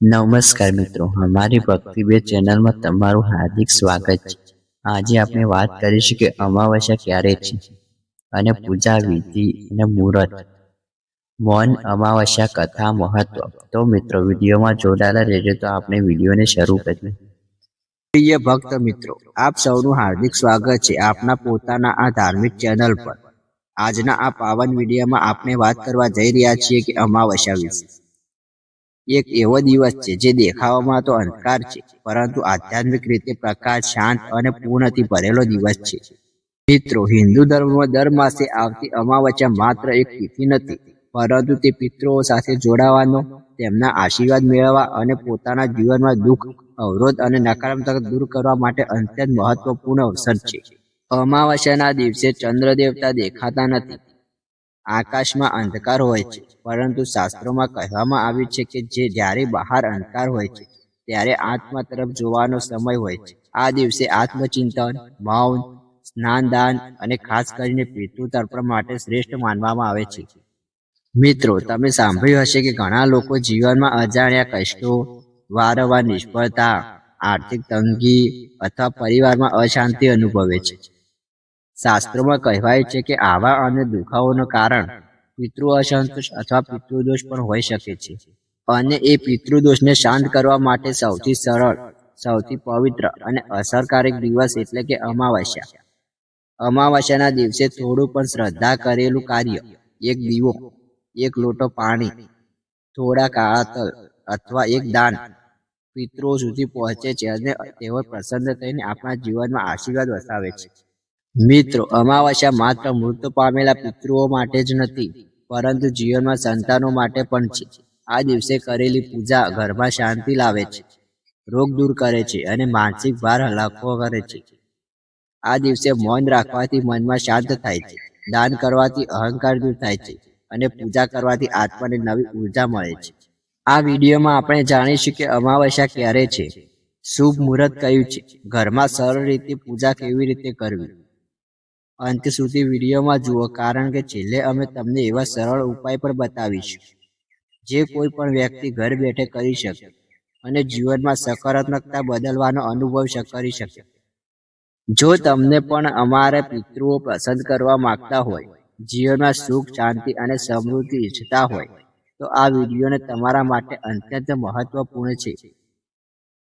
નમસ્કાર મિત્રો, અમારી ભક્તિબે ચેનલમાં તમારું હાર્દિક સ્વાગત છે. આજે આપણે વાત કરીશું કે અમાવસ્યા ક્યારે છે અને પૂજા વિધિ અને મુહૂર્ત. મૌન અમાવસ્યા કથા મહત્વ. તો મિત્રો, વિડીયોમાં જોડાયેલા રહેજો તો આપણે વિડીયોને શરૂ કરીએ. પ્રિય ભક્ત મિત્રો, આપ સૌનું હાર્દિક સ્વાગત છે આપના પોતાના આ ધાર્મિક ચેનલ પર. આજના આ પાવન વિડીયોમાં આપણે વાત કરવા જઈ રહ્યા છીએ કે અમાવસ્યા વિશે. એક એવો દિવસ છે જે દેખાવામાં તો અંધકાર છે, પરંતુ આધ્યાત્મિક રીતે પ્રકાશ શાંત અને પૂર્ણથી ભરેલો દિવસ છે. મિત્રો, હિન્દુ ધર્મમાં દર માસે આવતી અમાવસ્યા માત્ર એક તિથિ નથી, પરંતુ તે પિતૃઓ સાથે જોડાવાનો, તેમના આશીર્વાદ મેળવવા અને પોતાના જીવનમાં દુઃખ, અવરોધ અને નકારાત્મક દૂર કરવા માટે અત્યંત મહત્વપૂર્ણ અવસર છે. અમાવસ્યાના દિવસે ચંદ્ર દેવતા દેખાતા નથી આકાશમાં અંધકાર હોય છે. પરંતુ શાસ્ત્રોમાં કહેવામાં આવ્યું છે કે જે જ્યારે બહાર અંધકાર હોય છે, ત્યારે આત્મા તરફ જોવાનો સમય હોય છે. આ દિવસે આત્મચિંતન, મૌન, સ્નાનદાન અને ખાસ કરીને પિતૃ તર્પણ માટે શ્રેષ્ઠ માનવામાં આવે છે. મિત્રો, તમે સાંભળ્યું હશે કે ઘણા લોકો જીવનમાં અજાણ્યા કષ્ટો, વારંવાર નિષ્ફળતા, આર્થિક તંગી અથવા પરિવારમાં અશાંતિ અનુભવે છે. શાસ્ત્રોમાં કહેવાય છે કે આવા અને દુખાવોનું કારણ પિતૃ અસંતોષ અથવા પિતૃદોષ પણ હોઈ શકે છે. અને એ પિતૃદોષને શાંત કરવા માટે સૌથી સરળ, સૌથી પવિત્ર અને અસરકારક દિવસ એટલે કે અમાવસ્યા. અમાવાસ્યાના દિવસે થોડું પણ શ્રદ્ધા કરેલું કાર્ય, એક દીવો, એક લોટો પાણી, થોડા કાળા તલ અથવા એક દાન પિતૃઓ સુધી પહોંચે છે અને તેઓ પ્રસન્ન થઈને આપણા જીવનમાં આશીર્વાદ વસાવે છે. મિત્રો, અમાવસ્યા માત્ર મૃત પામેલા પિતૃઓ માટે જ નથી, પરંતુ જીવનમાં સંતાનો માટે પણ છે. આ દિવસે કરેલી પૂજા ઘરમાં શાંતિ લાવે છે, રોગ દૂર કરે છે અને માનસિક ભાર હલાકો કરે છે. આ દિવસે મૌન રાખવાથી મનમાં શાંત થાય છે, દાન કરવાથી અહંકાર દૂર થાય છે અને પૂજા કરવાથી આત્માને નવી ઊર્જા મળે છે. આ વિડીયોમાં આપણે જાણીશું કે અમાવસ્યા ક્યારે છે. શુભ મુહૂર્ત કયું છે? ઘરમાં સરળ રીતે પૂજા કેવી રીતે કરવી? અંત સુધી વિડીયોમાં જુઓ, કારણ કે છેલ્લે અમે તમને એવા સરળ ઉપાય પણ બતાવીશું. જે કોઈ પણ વ્યક્તિ ઘર બેઠે કરી શકે અને જીવનમાં સકારાત્મકતા બદલવાનો અનુભવ કરી શકે. જો તમને પણ અમારા પિતૃઓ પસંદ કરવા માંગતા હોય, જીવનમાં સુખ, શાંતિ અને સમૃદ્ધિ ઈચ્છતા હોય, તો આ વિડીયોને તમારા માટે અત્યંત મહત્વપૂર્ણ છે.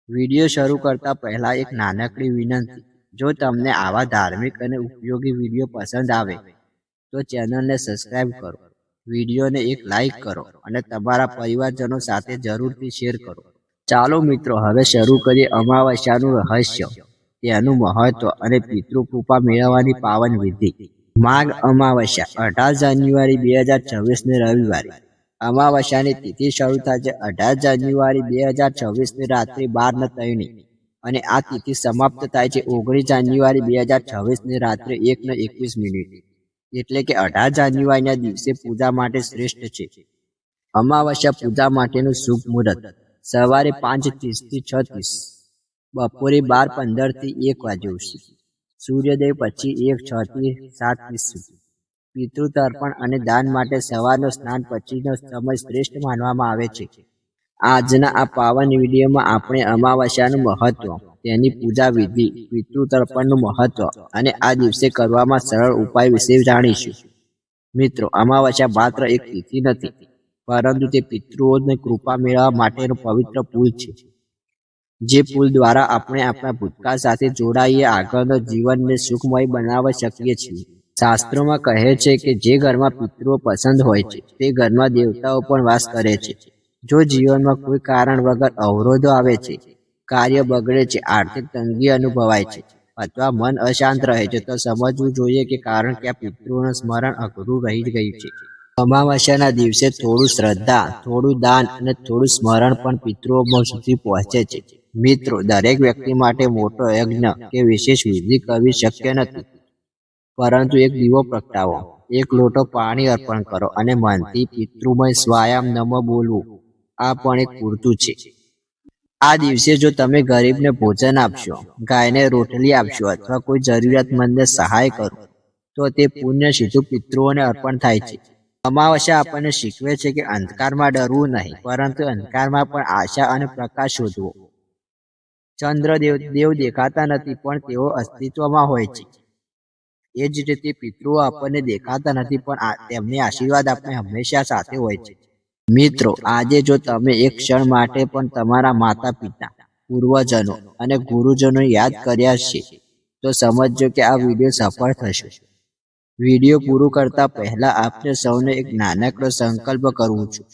વીડિયો શરૂ કરતા પહેલા એક નાનકડી વિનંતી. જો તમને આવા ધાર્મિક અને ઉપયોગી વીડિયો પસંદ આવે, તો ચેનલને સબસ્ક્રાઇબ કરો. વિડીયોને એક લાઈક કરો અને તમારા પરિવારજનો સાથે જરૂરથી શેર કરો. ચાલો મિત્રો, હવે શરૂ કરીએ અમાવસ્યાનું રહસ્ય. તેનું મહત્વ અને પિતૃ કૃપા મેળવવાની પાવન વિધિ. માઘ અમાવસ્યા, અઢાર જાન્યુઆરી બે હજાર છવ્વીસને રવિવારે. અમાવસ્યાની તિથિ શરૂ થાય છે અઢાર જાન્યુઆરી બે હજાર છવ્વીસની રાત્રે બાર ને ત્રણે. અને આ તિથિ સમાપ્ત થાય છે ઓગણીસ જાન્યુઆરી બે હજાર છવ્વીસની રાત્રે એક ને એકવીસ મિનિટ. એટલે કે અઢાર જાન્યુઆરીના દિવસે પૂજા માટે શ્રેષ્ઠ છે. અમાવસ્યા પૂજા માટેનું શુભ મુહૂર્ત. સવારે પાંચ ત્રીસથી છ ત્રીસ. બપોરે બાર પંદરથી એક વાગે સુધી સૂર્યોદય પછી એક, છ થી સાત ત્રીસ સુધી. પિતૃ તર્પણ અને દાન માટે સવારનો સ્નાન પછીનો સમય શ્રેષ્ઠ માનવામાં આવે છે. આજના આ પાવન વિડીયોમાં આપણે અમાવસ્યાનું મહત્વ, તેની પૂજા વિધિ, પિતૃતર્પણનું મહત્વ અને આ દિવસે કરવામાં સરળ ઉપાય વિશે જાણીશું. મિત્રો, અમાવસ્યા માત્ર એક તિથિ નથી, પરંતુ તે પિતૃઓને કૃપા મેળવવા માટેનો પવિત્ર પુલ છે. જે પુલ દ્વારા આપણે આપણા ભૂતકાળ સાથે જોડાઈએ, આગળના જીવનને સુખમય બનાવી શકીએ છીએ. શાસ્ત્રોમાં કહે છે કે જે ઘરમાં પિતૃઓ પસંદ હોય છે, તે ઘરમાં દેવતાઓ પણ વાસ કરે છે. જો જીવનમાં કોઈ કારણ વગર અવરોધો આવે છે, કાર્ય બગડે છે, આર્થિક તંગી અનુભવાય છે, અથવા મન અશાંત રહે છે, તો સમજવું જોઈએ કે કારણ કે આ પિતૃનું સ્મરણ અઘરું રહી ગયું છે. અમાવાસ્યાના દિવસે થોડું શ્રદ્ધા, થોડું દાન અને થોડું સ્મરણ પણ પિતૃઓ સુધી પહોંચે છે. મિત્રો, દરેક વ્યક્તિ માટે મોટો યજ્ઞ કે વિશેષ વિધિ કરવી શક્ય નથી. પરંતુ એક દીવો પ્રગટાવો, એક લોટો પાણી અર્પણ કરો અને મનથી પિતૃમય સ્વાયામ નમ બોલવું. આ પણ એક પૂરતું છે. આ દિવસે જો તમે ગરીબને ભોજન આપશો, ગાયને રોટલી આપશો અથવા કોઈ જરૂરિયાતમંદને સહાય કરો, તો તે પુણ્ય સીધું પિતૃઓને અર્પણ થાય છે. અમાવસ્યા આપણને શીખવે છે કે અંધકારમાં ડરવું નહીં, પરંતુ અંધકારમાં પણ આશા અને પ્રકાશ શોધવો. ચંદ્ર દેવ દેવ દેખાતા નથી, પણ તેઓ અસ્તિત્વમાં હોય છે. એ જ રીતે પિતૃઓ આપણને દેખાતા નથી, પણ તેમની આશીર્વાદ આપણે હંમેશા સાથે હોય છે. મિત્રો, આજે જો તમે એક ક્ષણ માટે પણ તમારા માતા પિતા પૂર્વજનો અને ગુરુજનો યાદ કર્યા છે, તો સમજજો કે આ વીડિયો સફળ થશે. વીડિયો પૂરું કરતા પહેલા આપને સૌને એક નાનકડો સંકલ્પ કરવું છું.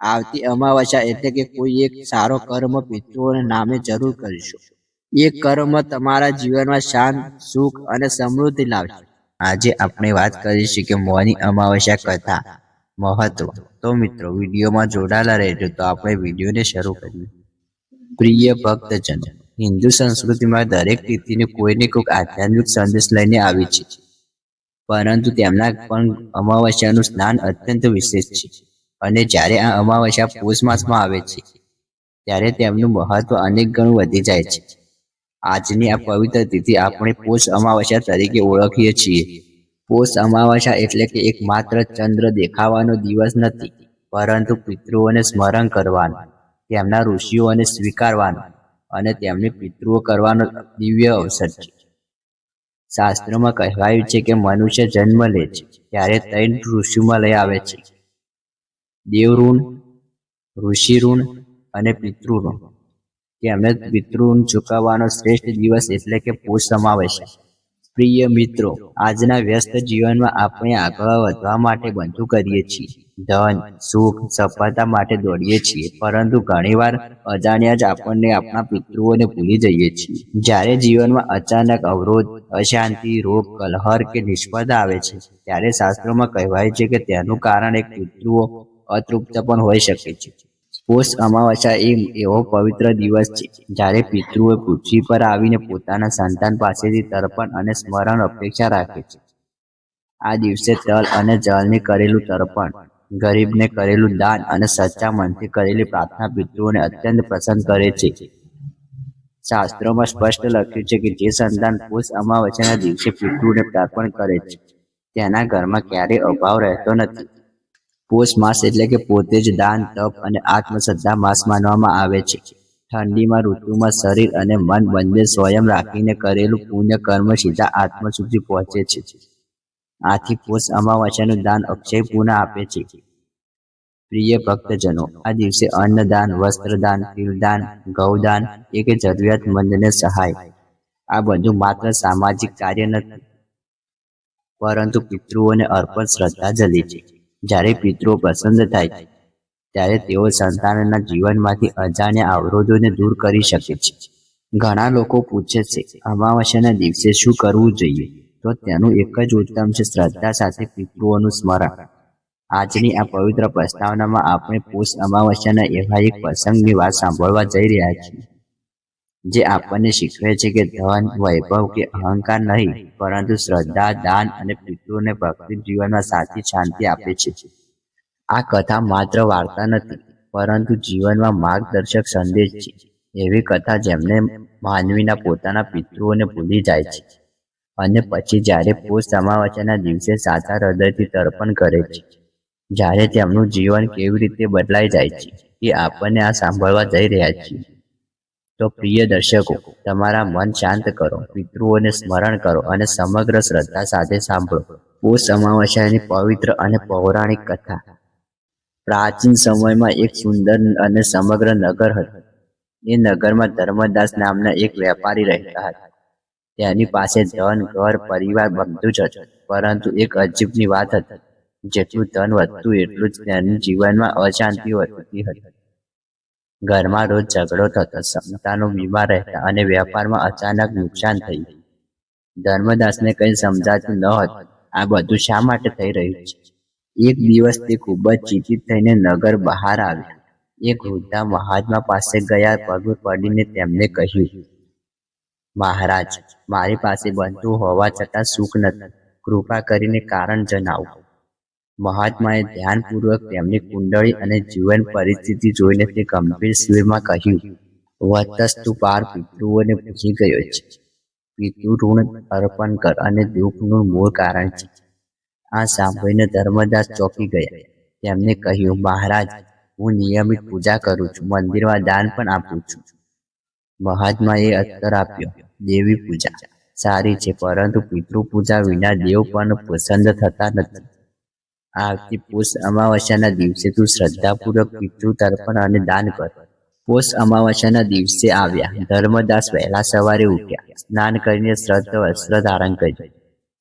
આવતી અમાવસ્યા એટલે કે કોઈ એક સારો કર્મ પિતૃઓના નામે જરૂર કરીશું. એ કર્મ તમારા જીવનમાં શાંત, સુખ અને સમૃદ્ધિ લાવશે. આજે આપણે વાત કરીશું કે મોની અમાવસ્યા કથા. મહત્વ તો મિત્રો, વિડીયોમાં જોડાયેલા રહેજો. તો આપણે વિડીયોને શરૂ કરીએ. પ્રિય ભક્તજન, હિન્દુ સંસ્કૃતિમાં દરેક તિથિને કોઈને કોઈક આધ્યાત્મિક સંદેશ લઈને આવી છે. પરંતુ તેમના પણ અમાવસ્યાનું સ્નાન અત્યંત વિશેષ છે. અને જ્યારે આ અમાવસ્યા પોષ માસમાં આવે છે, ત્યારે તેમનું મહત્વ અનેક ગણું વધી જાય છે. આજની આ પવિત્ર તિથિ આપણે પોષ અમાવસ્યા તરીકે ઓળખીએ છીએ. પોષ અમાવસ્યા એટલે કે એક માત્ર ચંદ્ર દેખાવાનો દિવસ નથી, પરંતુ પિતૃઓને સ્મરણ કરવાનો, તેમના ઋષિઓને સ્વીકારવાનો અને તેમને પિતૃઓ કરવાનો દિવ્ય અવસર છે. શાસ્ત્રોમાં કહેવાયું છે કે મનુષ્ય જન્મ લે છે, ત્યારે ત્રણ ઋષિમાં લઈ આવે છે. દેવ ઋણ ઋષિ ઋણ અને પિતૃઋણ. તેમને પિતૃઋણ ચૂકવવાનો શ્રેષ્ઠ દિવસ એટલે કે પોષ અમાવસ્યા પ્રિય મિત્રો, આજના વ્યસ્ત જીવનમાં આપણે આગળ વધવા માટે બધું કરીએ છીએ. ધન, સુખ, સફળતા માટે દોડીએ છીએ, પરંતુ ઘણીવાર અજાણ્યા જ આપણને આપણા પિતૃઓને ભૂલી જઈએ છીએ. જ્યારે જીવનમાં અચાનક અવરોધ, અશાંતિ, રોગ, કલહર કે નિષ્ફળતા આવે છે, ત્યારે શાસ્ત્રોમાં કહેવાય છે કે તેનું કારણ એક પિતૃઓ અતૃપ્ત પણ હોઈ શકે છે. પોષ અમાવસ્યા એ એવો પવિત્ર દિવસ છે, જ્યારે પિતૃઓ પૃથ્વી પર આવીને પોતાના સંતાન પાસેથી તર્પણ અને સ્મરણ અપેક્ષા રાખે છે. આ દિવસે તલ અને જળને કરેલું તર્પણ, ગરીબને કરેલું દાન અને સચ્ચા મનથી કરેલી પ્રાર્થના પિતૃઓને અત્યંત પ્રસન્ન કરે છે. શાસ્ત્રોમાં સ્પષ્ટ લખ્યું છે કે જે સંતાન પોષ અમાવસ્યાના દિવસે પિતૃને તર્પણ કરે છે, તેના ઘરમાં ક્યારેય અભાવ રહેતો નથી. પોષ માસ એટલે કે પોતે જ દાન, તપ અને આત્મશ્રદ્ધા માસ માનવામાં આવે છે. ઠંડીમાં ઋતુમાં શરીર અને મન બંને સ્વયં રાખીને કરેલું પુણ્ય કર્મ સીધા આત્મ સુધી પહોંચે છે. આથી પોષ અમાવાસ્યાનું દાન અક્ષય પૂર્ણ આપે છે. પ્રિય ભક્તજનો, આ દિવસે અન્નદાન, વસ્ત્રદાન તિલદાન ગૌદાન એ કે જરૂરિયાતમંદને સહાય. આ બધું માત્ર સામાજિક કાર્ય નથી, પરંતુ પિતૃઓને અર્પણ શ્રદ્ધાંજલિ છે. જ્યારે પિતૃ પ્રસન્ન થાય, ત્યારે તેઓ સંતાનના જીવનમાંથી અજાણ્યા અવરોધોને દૂર કરી શકે છે. ઘણા લોકો પૂછે છે, અમાવસ્યાના દિવસે શું કરવું જોઈએ? તો તેનું એક જ ઉત્તમ છે, શ્રદ્ધા સાથે પિતૃઓનું સ્મરણ. આજની આ પવિત્ર પ્રસ્તાવનામાં આપણે પોષ અમાવસ્યાના એવા એક પ્રસંગની વાત સાંભળવા જઈ રહ્યા છીએ. જે આપણને શીખવે છે કે ધન, વૈભવ કે અહંકાર નહીં, પરંતુ શ્રદ્ધા, દાન અને પિતૃને ભક્તિ જીવનમાં સાચી શાંતિ આપે છે. આ કથા માત્ર વાર્તા નથી, પરંતુ જીવનમાં માર્ગદર્શક સંદેશ છે. એવી કથા જેમને માનવીના પોતાના પિતૃઓને ભૂલી જાય છે. અને પછી જ્યારે પોષ સમાવચના દિવસે સાચા હૃદયથી તર્પણ કરે છે, જ્યારે તેમનું જીવન કેવી રીતે બદલાઈ જાય છે, એ આપણને આ સાંભળવા જઈ રહ્યા છીએ. તો પ્રિય દર્શકો, તમારા મન શાંત કરો, પિતૃઓને સ્મરણ કરો અને સમગ્ર શ્રદ્ધા સાથે સાંભળો. પોષ અમાવસ્યાની પવિત્ર અને પૌરાણિક કથા. પ્રાચીન સમયમાં એક સુંદર અને સમગ્ર નગર હતું. એ નગરમાં ધર્મદાસ નામના એક વેપારી રહેતા હતા. તેની પાસે ધન, ઘર, પરિવાર બધું જ હતું, પરંતુ એક અજીબની વાત હતી. જેટલું ધન વધતું, એટલું જ તેની જીવનમાં અશાંતિ વધતી હતી. ઘરમાં રોજ ઝઘડો થતો સંતાનો બીમાર રહેતા અને વેપારમાં અચાનક નુકસાન થયું. ધર્મદાસને કંઈ સમજાતું ન હતું, આ બધું શા માટે થઈ રહ્યું છે? એક દિવસ તે ખૂબ જ ચિંતિત થઈને નગર બહાર આવ્યા. એક વૃદ્ધા મહાત્મા પાસે ગયા પગ પડીને તેમને કહ્યું, મહારાજ, મારી પાસે બનતું હોવા છતાં સુખ નથી. કૃપા કરીને કારણ જણાવો. મહાત્માએ ધ્યાનપૂર્વક તેમની કુંડળી અને જીવન પરિસ્થિતિ જોઈને તે ગંભીર સુરમાં કહ્યું વતસ્તુ પાર પિતૃઓને પૂછી ગયો છે. પિતૃ ઋણ અર્પણ કર અને દુઃખનું મૂળ કારણ છે. આ સાંભળીને ધર્મદાસ ચોકી ગયા. તેમને કહ્યું, મહારાજ, હું નિયમિત પૂજા કરું છું, મંદિરમાં દાન પણ આપું છું. મહાત્માએ અત્તર આપ્યો, દેવી પૂજા. સારી છે, પરંતુ પિતૃ પૂજા વિના દેવ પણ પસંદ થતા નથી. આવતી પોષ અમાવસ્યાના દિવસે તું શ્રદ્ધાપૂર્વક પિતૃ તર્પણ અને દાન કર. પોષ અમાવસ્યાના દિવસે આવ્યા. ધર્મદાસ વહેલા સવારે ઉઠ્યા. સ્નાન કરીને શ્રદ્ધ વસ્ત્ર ધારણ કર્યું.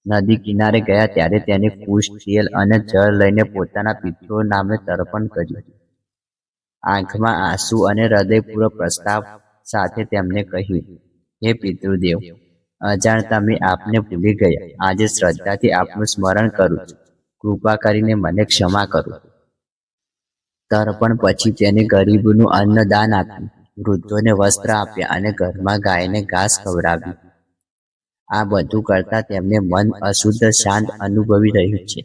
નદી કિનારે ગયા ત્યારે તેને કુશ, તેલ અને જળ લઈને પોતાના પિતૃ નામે તર્પણ કર્યું. આંખમાં આંસુ અને હૃદયપૂર્વક પ્રસ્તાવ સાથે તેમને કહ્યું, હે પિતૃદેવ, અજાણતા મેં આપને ભૂલી ગયા. આજે શ્રદ્ધાથી આપનું સ્મરણ કરું છું. કૃપા કરીને મને ક્ષમા કરો. તર્પણ પછી તેને ગરીબનું અન્નદાન આપ્યું. વૃદ્ધોને વસ્ત્ર આપ્યા અને ઘરમાં ગાયને ઘાસ ખવડાવ્યું. આ બધું કરતા તેમને મન અશુદ્ધ, શાંત અનુભવી રહ્યું છે.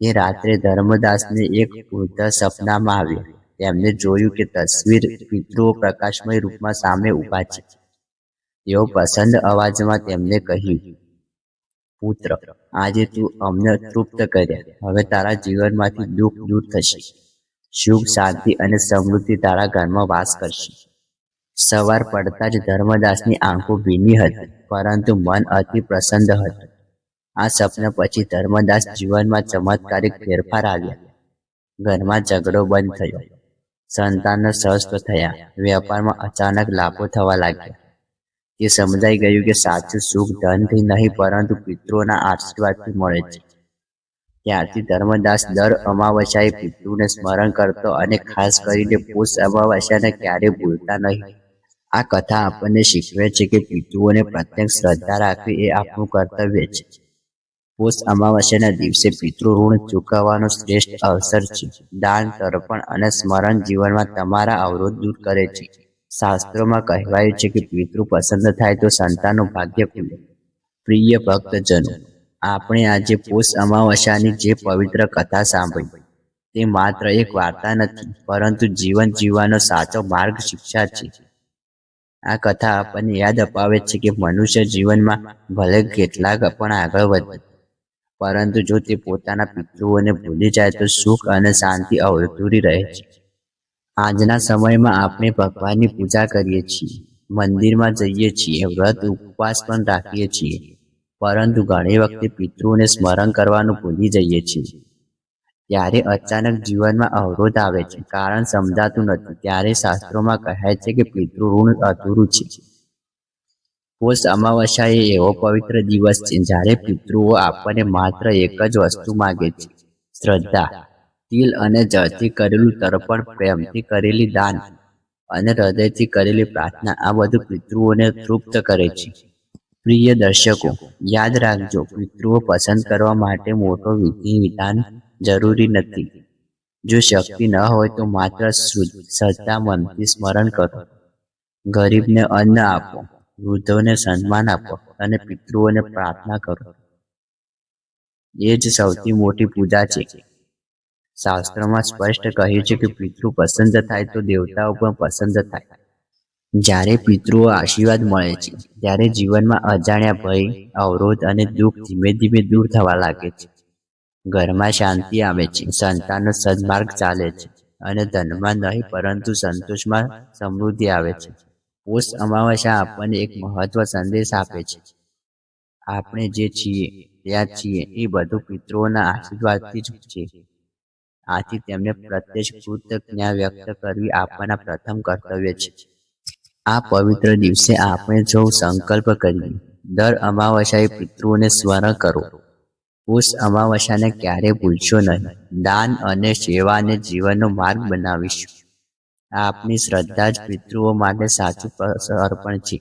એ રાત્રે ધર્મદાસને એક વૃદ્ધ સપનામાં આવ્યો. તેમને જોયું કે તસવીર પિતૃઓ પ્રકાશમય રૂપમાં સામે ઊભા છે. તેઓ પસંદ અવાજમાં તેમને કહ્યું, પુત્ર આજે તું અમને તૃપ્ત કર્યા હવે તારા જીવનમાંથી દુઃખ દૂર થશે. સુખ, શાંતિ અને સમૃદ્ધિ તારા ઘરમાં વાસ કરશે. સવાર પડતા જ ધર્મદાસની આંખો ભીની હતી, પરંતુ મન અતિ પ્રસન્ન હતું. આ સપના પછી ધર્મદાસ જીવનમાં ચમત્કારિક ફેરફાર આવ્યા. ઘરમાં ઝઘડો બંધ થયો. સંતાનો સ્વસ્થ થયા. વેપારમાં અચાનક લાભો થવા લાગ્યા. તે સમજાઈ ગયું કે સાચું સુખ ધનથી નહીં, પરંતુ પિતૃઓના આશીર્વાદથી મળે છે. ત્યારથી ધર્મદાસ દર અમાવસ્યાએ પિતૃને સ્મરણ કરતો અને ખાસ કરીને પુષ અમાવસ્યાને ક્યારેય ભૂલતા નહીં. આ કથા આપણને શીખવે છે કે પિતૃઓને પ્રત્યક્ષ શ્રદ્ધા રાખવી એ આપણું કર્તવ્ય છે. પુષ અમાવસ્યાના દિવસે પિતૃ ઋણ ચૂકવવાનો શ્રેષ્ઠ અવસર છે. દાન, તર્પણ અને સ્મરણ જીવનમાં તમારા અવરોધ દૂર કરે છે. શાસ્ત્રોમાં કહેવાયું છે કે પિતૃ પસંદ થાય તો સંતાનનું ભાગ્ય ખુલે. પ્રિય ભક્તજનો, આપણે આજે પોષ અમાવસ્યાની જે પવિત્ર કથા સાંભળી. તે માત્ર એક વાર્તા નથી, પરંતુ જીવન જીવવાનો સાચો માર્ગ શિક્ષા છે. આ કથા આપણને યાદ અપાવે છે કે મનુષ્ય જીવનમાં ભલે કેટલાક પણ આગળ વધે, પરંતુ જો તે પોતાના પિતૃઓને ભૂલી જાય તો સુખ અને શાંતિ અવધૂરી રહે છે. આજના સમયમાં આપણે ભગવાનની પૂજા કરીએ છીએ, મંદિરમાં જઈએ છીએ, વ્રત ઉપવાસ પણ રાખીએ છીએ. પરંતુ ઘણી વખતે પિતૃને સ્મરણ કરવાનું ભૂલી જઈએ છીએ. ત્યારે અચાનક જીવનમાં અવરોધ આવે છે, કારણ સમજાતું નથી. ત્યારે શાસ્ત્રોમાં કહે છે કે પિતૃ ઋણ અધૂરું છે. પોષ અમાવસ્યા એ એવો પવિત્ર દિવસ છે, જ્યારે પિતૃઓ આપણને માત્ર એક જ વસ્તુ માગે છે, શ્રદ્ધા. તિલ અને જળથી કરેલું તર્પણ, પ્રેમથી કરેલી દાન અને હૃદયથી કરેલી પ્રાર્થના, આ બધું પિતૃઓને તૃપ્ત કરે છે. પ્રિય દર્શકો, યાદ રાખજો, પિતૃઓ પસંદ કરવા માટે મોટો વિધિ વિધાન જરૂરી નથી. જો શક્તિ ન હોય તો માત્ર શ્રદ્ધા મનથી સ્મરણ કરો. ગરીબને અન્ન આપો, વૃદ્ધોને સન્માન આપો અને પિતૃઓને પ્રાર્થના કરો. એ જ સૌથી મોટી પૂજા છે. શાસ્ત્રમાં સ્પષ્ટ કહ્યું છે કે પિતૃ પસંદ થાય તો દેવતાઓ પણ પસંદ થાય. જ્યારે પિતૃઓ આશીર્વાદ મળે છે, ત્યારે જીવનમાં અજાણ્યા ભય, અવરોધ અને દુઃખ ધીમે ધીમે દૂર થવા લાગે છે. ઘરમાં શાંતિ આવે છે, સંતાનનો સદમાર્ગ ચાલે છે અને ધનમાં નહીં, પરંતુ સંતોષમાં સમૃદ્ધિ આવે છે. પોષ અમાવસ્યા આપણને એક મહત્વ સંદેશ આપે છે. આપણે જે છીએ, ત્યાં છીએ, એ બધું પિતૃઓના આશીર્વાદથી જ છે. આથી તેમને પ્રત્યક્ષ કૃતજ્ઞતા વ્યક્ત કરવી આપણા પ્રથમ કર્તવ્ય છે. આ પવિત્ર દિવસે આપણે જો સંકલ્પ કરીએ, દર અમાવસ્યાએ પિતૃઓને સ્મરણ કરો. પુષ અમાવસ્યાને ક્યારેય ભૂલશો નહીં. દાન અને સેવાને જીવનનો માર્ગ બનાવીશું. આપની શ્રદ્ધા જ પિતૃઓ માટે સાચું અર્પણ છે.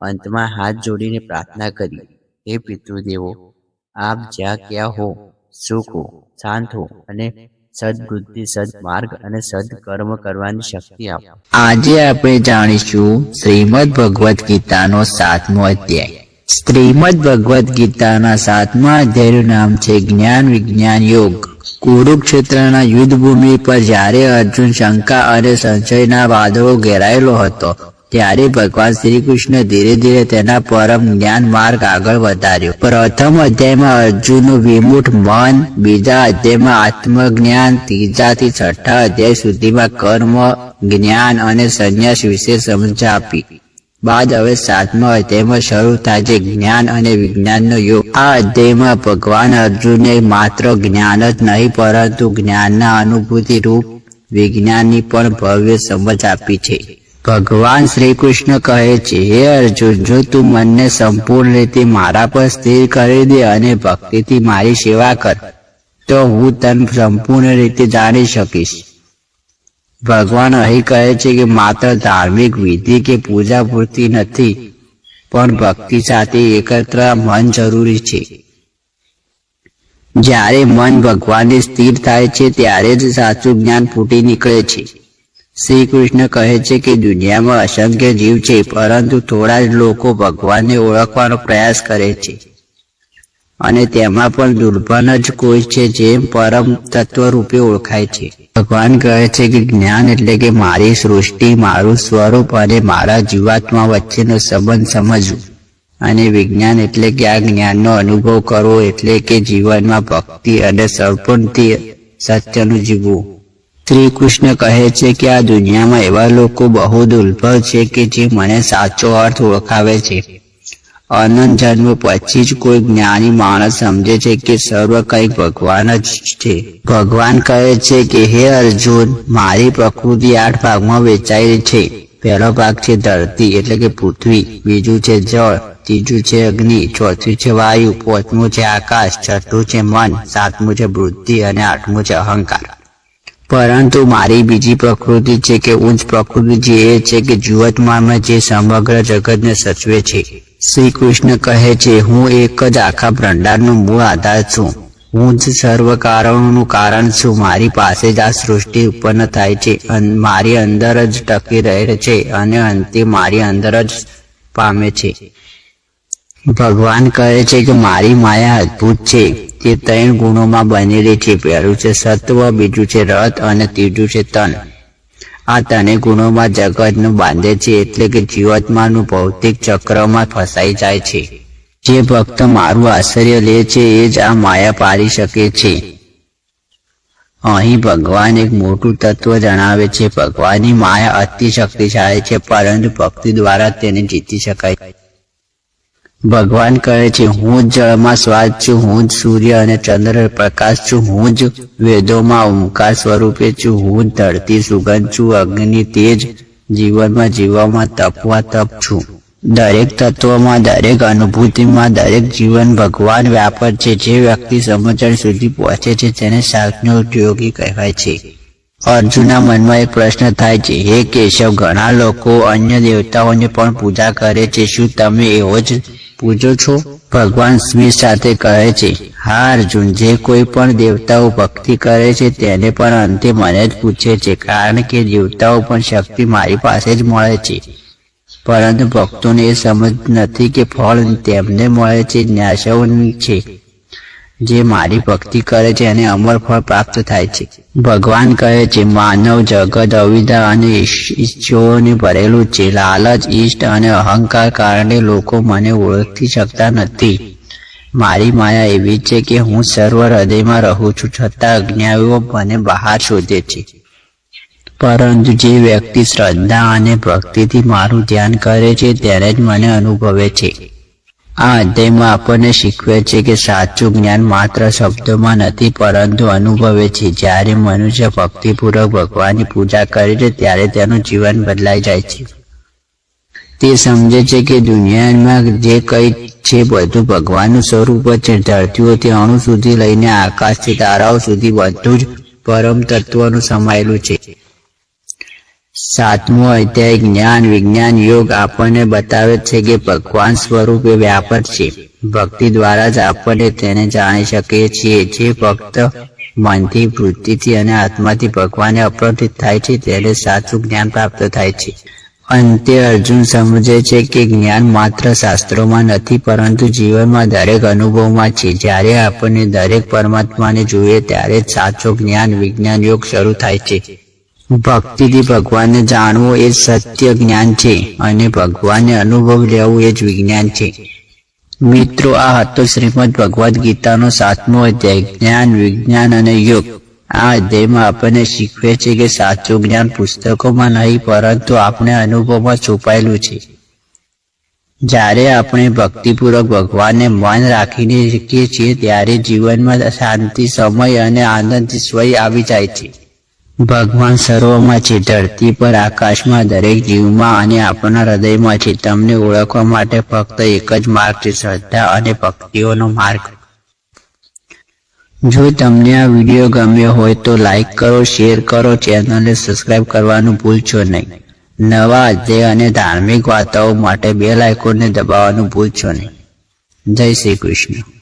અંતમાં હાથ જોડીને પ્રાર્થના કરી હે પિતૃદેવો, આપ જ્યાં ક્યાં હો સુખ હો અને સદબુદ્ધિ, સદમાર્ગ અને સદકર્મ કરવાની શક્તિ આપો. આજે આપણે જાણીશું શ્રીમદ ભગવદ્ ગીતાનો સાતમો અધ્યાય. શ્રીમદ ભગવદ્ ગીતાના સાતમા અધ્યાયનું નામ છે જ્ઞાન વિજ્ઞાન યોગ. કુરુક્ષેત્રના યુદ્ધ ભૂમિ પર જ્યારે અર્જુન શંકા અને સંશયના વાદળો ઘેરાયેલો હતો ત્યારે ભગવાન શ્રી કૃષ્ણ ધીરે ધીરે તેના પરમ જ્ઞાન માર્ગ આગળ વધાર્યો. પ્રથમ અધ્યાયમાં અર્જુનનું વિમુઠ મન, બીજા અધ્યાયમાં આત્મજ્ઞાન, ત્રીજાથી છઠ્ઠા અધ્યાય સુધીમાં કર્મ, જ્ઞાન અને સંન્યાસ વિશે સમજ આપી. બાદ હવે સાતમા અધ્યાયમાં શરૂ થાય છે જ્ઞાન અને વિજ્ઞાનનો યોગ. આ અધ્યાયમાં ભગવાન અર્જુને માત્ર જ્ઞાન જ નહીં, પરંતુ જ્ઞાનના અનુભૂતિ રૂપ વિજ્ઞાનની પણ ભવ્ય સમજ આપી છે. ભગવાન શ્રી કૃષ્ણ કહે છે, હે અર્જુન, જો તું મનને સંપૂર્ણ રીતે મારા પર સ્થિર કરી દે અને ભક્તિથી મારી સેવા કર, તો હું તને સંપૂર્ણ રીતે જાણી શકીશ. ભગવાન અહીં કહે છે કે, માત્ર ધાર્મિક વિધિ કે પૂજા પૂરતી નથી, પણ ભક્તિ સાથે એકત્ર મન જરૂરી છે. જ્યારે મન ભગવાનને સ્થિર થાય છે, ત્યારે જ સાચું જ્ઞાન ફૂટી નીકળે છે. શ્રી કૃષ્ણ કહે છે કે દુનિયામાં અસંખ્ય જીવ છે, પરંતુ થોડા જ લોકો ભગવાનને ઓળખવાનો પ્રયાસ કરે છે. અને તેમાં પણ દુર્બલ જ કોઈ છે જે પરમ તત્વ રૂપે ઓળખાય છે. ભગવાન કહે છે કે જ્ઞાન એટલે કે મારી સૃષ્ટિ, મારું સ્વરૂપ અને મારા જીવાત્મા વચ્ચેનો સંબંધ સમજવું. અને વિજ્ઞાન એટલે કે આ જ્ઞાનનો અનુભવ કરવો એટલે કે જીવનમાં ભક્તિ અને સર્પણથી સત્યનું જીવવું. શ્રી કૃષ્ણ કહે છે કે આ દુનિયામાં એવા લોકો બહુ દુર્લભ છે કે જે મને સાચો અર્થ ઓળખાવે છે. અનંત જન્મ પછી જ કોઈ જ્ઞાની માણસ સમજે છે કે સર્વ કંઈક ભગવાન જ છે. ભગવાન કહે છે કે, હે અર્જુન, મારી પ્રકૃતિ આઠ ભાગમાં વેચાયેલી છે. પહેલો ભાગ છે ધરતી એટલે કે પૃથ્વી, બીજું છે જળ, ત્રીજું છે અગ્નિ, ચોથું છે વાયુ, પાંચમું છે આકાશ, છઠ્ઠું છે મન, સાતમું છે બુદ્ધિ અને આઠમું છે અહંકાર. પરંતુ મારી બીજી પ્રકૃતિ છે કે ઉચ્ચ પ્રકૃતિ જે એ છે કે જુવતમાં જે સમગ્ર જગતને સચવે છે. શ્રી કૃષ્ણ કહે છે, હું એક જ આખા ભંડારનો મૂળ આધાર છું. હું જ સર્વ કારણોનું કારણ છું મારી પાસે જ આ સૃષ્ટિ ઉત્પન્ન થાય છે મારી અંદર જ ટકી રહે છે અને અંતે મારી અંદર જ પામે છે. ભગવાન કહે છે કે મારી માયા અદ્ભુત છે. તે ત્રણ ગુણોમાં બનેલી છે. પહેલું છે સત્વ, બીજું છે રથ અને ત્રીજું છે તન. આ ત્રણેય ગુણોમાં જગતનું બાંધે છે એટલે કે જીવાત્માનું ભૌતિક ચક્રમાં ફસાઈ જાય છે. જે ભક્ત મારું આશ્ચર્ય લે છે એ જ આ માયા પાડી શકે છે. અહીં ભગવાન એક મોટું તત્વ જણાવે છે. ભગવાનની માયા અતિ શક્તિશાળી છે, પરંતુ ભક્તિ દ્વારા તેને જીતી શકાય. ભગવાન કહે છે, હું જ જળમાં શ્વાસ છું, હું જ સૂર્ય અને ચંદ્ર પ્રકાશ છું, હું જ વેદોમાં ઓમકાર સ્વરૂપે છું, હું જ ધરતી સુગંધ છું, અગ્નિ તેજ જીવનમાં જીવવામાં તપવા તપ છું. દરેક તત્વમાં, દરેક અનુભૂતિમાં, દરેક જીવન ભગવાન વ્યાપક છે. જે વ્યક્તિ સમજણ સુધી પહોંચે છે, તેને યોગી કહેવાય છે. અર્જુનના મનમાં એક પ્રશ્ન થાય છે, હે કેશવ, ઘણા લોકો અન્ય દેવતાઓને પણ પૂજા કરે છે, શું તમે એવો જ પૂજો છો? ભગવાન સ્મિત સાથે કહે છે હા અર્જુન જે કોઈ પણ દેવતાઓ ભક્તિ કરે છે, તેને પણ અંતે મને જ પૂછે છે, કારણ કે દેવતાઓ પણ શક્તિ મારી પાસે જ મળે છે. પરંતુ ભક્તોને એ સમજ નથી કે ફળ તેમને મળે છે ન્યાસોની છે. જે મારી ભક્તિ કરે છે અને અમર ફળ પ્રાપ્ત થાય છે. ભગવાન કહે છે, માનવ જગત અવિધા અને ઈચ્છોને ભરેલું છે. લાલચ, ઈષ્ટ અને અહંકાર કારણે લોકો મને ઓળખી શકતા નથી. મારી માયા એવી છે કે હું સર્વ હૃદયમાં રહું છું, છતાં અજ્ઞાવીઓ મને બહાર શોધે છે. પરંતુ જે વ્યક્તિ શ્રદ્ધા અને ભક્તિથી મારું ધ્યાન કરે છે, ત્યારે જ મને અનુભવે છે. આ અધ્યાયમાં આપણને શીખવે છે કે સાચું જ્ઞાન માત્ર શબ્દોમાં નથી, પરંતુ અનુભવે છે. જ્યારે મનુષ્ય ભક્તિપૂર્વક ભગવાનની પૂજા કરે છે, ત્યારે તેનું જીવન બદલાઈ જાય છે. તે સમજે છે કે દુનિયામાં જે કંઈ છે, બધું ભગવાનનું સ્વરૂપ છે. ધરતીઓથી અણુ સુધી લઈને આકાશથી તારાઓ સુધી બધું જ પરમ તત્વનું સમાયેલું છે. સાતમો અધ્યાય, જ્ઞાન, વિજ્ઞાન, યોગ આપણને બતાવે છે કે ભગવાન સ્વરૂપે વ્યાપક છે. ભક્તિ દ્વારા જ આપણે તેને જાણી શકીએ છીએ. જે ભક્ત મનથી વૃત્તિથી અને આત્માથી ભગવાનને અપ્રતિત થાય છે, તેને સાચું જ્ઞાન પ્રાપ્ત થાય છે. અંતે અર્જુન સમજે છે કે જ્ઞાન માત્ર શાસ્ત્રોમાં નથી, પરંતુ જીવનમાં દરેક અનુભવમાં છે. જ્યારે આપણને દરેક પરમાત્માને જોઈએ, ત્યારે જ સાચો જ્ઞાન, વિજ્ઞાન, યોગ શરૂ થાય છે. ભક્તિથી ભગવાનને જાણવું એ સત્ય જ્ઞાન છે અને ભગવાનને અનુભવ લેવું એ જ વિજ્ઞાન છે. મિત્રો, આ હતો શ્રીમદ ભગવદ્ ગીતાનો સાતમો અધ્યાય, જ્ઞાન, વિજ્ઞાન અને યોગ. આ અધ્યાયમાં આપણને શીખવે છે કે સાચું જ્ઞાન પુસ્તકોમાં નહીં, પરંતુ આપણે અનુભવમાં છુપાયેલું છે. જ્યારે આપણે ભક્તિપૂર્વક ભગવાનને મન રાખીને શીખીએ છીએ, ત્યારે જીવનમાં શાંતિ, સમય અને આનંદ સ્વય આવી જાય છે. ભગવાન સર્વમાં છે ધરતી પર આકાશમાં દરેક જીવમાં અને આપણા હૃદયમાં છે તમને ઓળખવા માટે ફક્ત એક જ માર્ગ છે, શ્રદ્ધા અને ભક્તિઓનો માર્ગ. જો તમને આ વીડિયો ગમ્યો હોય તો લાઈક કરો, શેર કરો, ચેનલને સબસ્ક્રાઇબ કરવાનું ભૂલશો નહીં. નવા અધ્યાય અને ધાર્મિક વાર્તાઓ માટે બેલ આઇકોનને દબાવવાનું ભૂલશો નહીં. જય શ્રી કૃષ્ણ.